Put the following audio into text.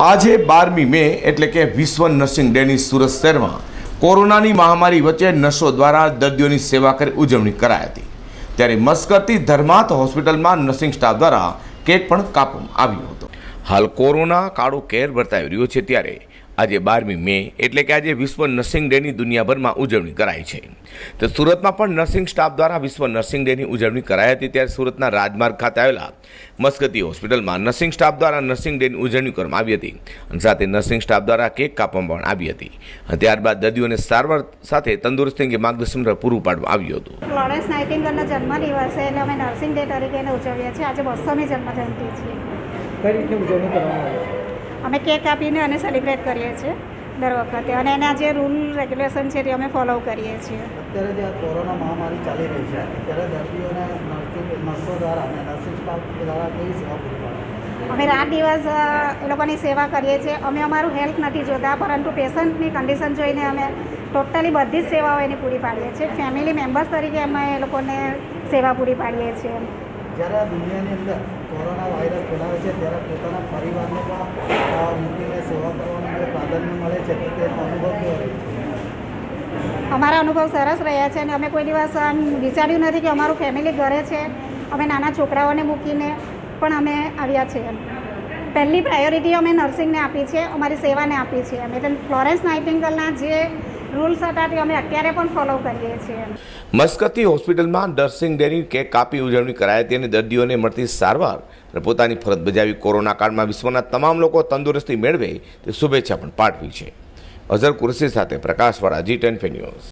આજે બારમી મે એટલે કે વિશ્વ નર્સિંગ ડેની સુરત શહેરમાં કોરોનાની મહામારી વચ્ચે નર્સો દ્વારા દર્દીઓની સેવા કરી ઉજવણી કરાઈ હતી. ત્યારે મસ્કતની ધર્માથ હોસ્પિટલમાં નર્સિંગ સ્ટાફ દ્વારા કેક પણ કાપવામાં આવ્યો હતો. હાલ કોરોના કાળો કેર વર્તાવી રહ્યો છે ત્યારે આજે બારમી મે એટલે કે આજે વિશ્વ નર્સિંગ ડેની દુનિયાભરમાં ઉજવણી કરાઈ છે. તો સુરતમાં પણ નર્સિંગ સ્ટાફ દ્વારા વિશ્વ નર્સિંગ ડેની ઉજવણી કરાઈ હતી ત્યારે સુરતના રાજમાર્ગ ખાતે આવેલા મસ્કતી હોસ્પિટલમાં નર્સિંગ સ્ટાફ દ્વારા નર્સિંગ ડેની ઉજવણી કરવામાં આવી હતી અને સાથે નર્સિંગ સ્ટાફ દ્વારા કેક કાપવામાં પણ આવી હતી. અને ત્યારબાદ દર્દીઓને સારવાર સાથે તંદુરસ્તી અંગે માર્ગદર્શન પૂરું પાડવામાં આવ્યું હતું. ફ્લોરેન્સ નાઇટિંગલનો જન્મદિવસ છે અને અમે નર્સિંગ ડે તરીકે ઉજવીએ છીએ. આજે બસોમી જન્મજયંતિ છે. કઈ રીતે ઉજવણી કરવામાં આવે છે? અમે કેક આપીને અને સેલિબ્રેટ કરીએ છીએ દર વખતે. અને એના જે રૂલ રેગ્યુલેશન છે તે અમે ફોલો કરીએ છીએ. અત્યારે જે કોરોના મહામારી ચાલી રહી છે ત્યારે દર્દીઓને નર્સો દ્વારા અને નર્સિંગ સ્ટાફ દ્વારા કઈ સેવા પૂરી પાડે અમે રાત દિવસ એ લોકોની સેવા કરીએ છીએ. અમે અમારું હેલ્થ નથી જોતા પરંતુ પેશન્ટની કન્ડિશન જોઈને અમે ટોટલી બધી જ સેવાઓ એની પૂરી પાડીએ છીએ. ફેમિલી મેમ્બર્સ તરીકે અમે એ લોકોને સેવા પૂરી પાડીએ છીએ. જ્યારે દુનિયાની અંદર કોરોના વાયરસ છે ત્યારે પોતાના પરિવારને પણ મૂકીને સેવા કરવાનું જે પ્રાધાન્ય મળે છે તો તે અનુભવ કેવો રહે અમારા અનુભવ સરસ રહ્યા છે અને અમે કોઈ દિવસ આમ વિચાર્યું નથી કે અમારું ફેમિલી ઘરે છે. અમે નાના છોકરાઓને મૂકીને પણ અમે આવ્યા છીએ પહેલી પ્રાયોરિટી અમે નર્સિંગને આપી છે, અમારી સેવાને આપી છે. અમે ફ્લોરેન્સ નાઇટિંગલના જે રૂલ્સ હતા તે અમે અત્યારે પણ ફોલો કરીએ છીએ. મસ્કતી હોસ્પિટલમાં નર્સિંગ ડેની કેક કાપી ઉજવણી કરાઈ હતી અને દર્દીઓને મળતી સારવાર અને પોતાની ફરજ બજાવી કોરોના કાળમાં વિશ્વના તમામ લોકો તંદુરસ્તી મેળવે તે શુભેચ્છા પણ પાઠવી છે. અઝર કુરશી સાથે પ્રકાશવાળા જી ટેન ન્યૂઝ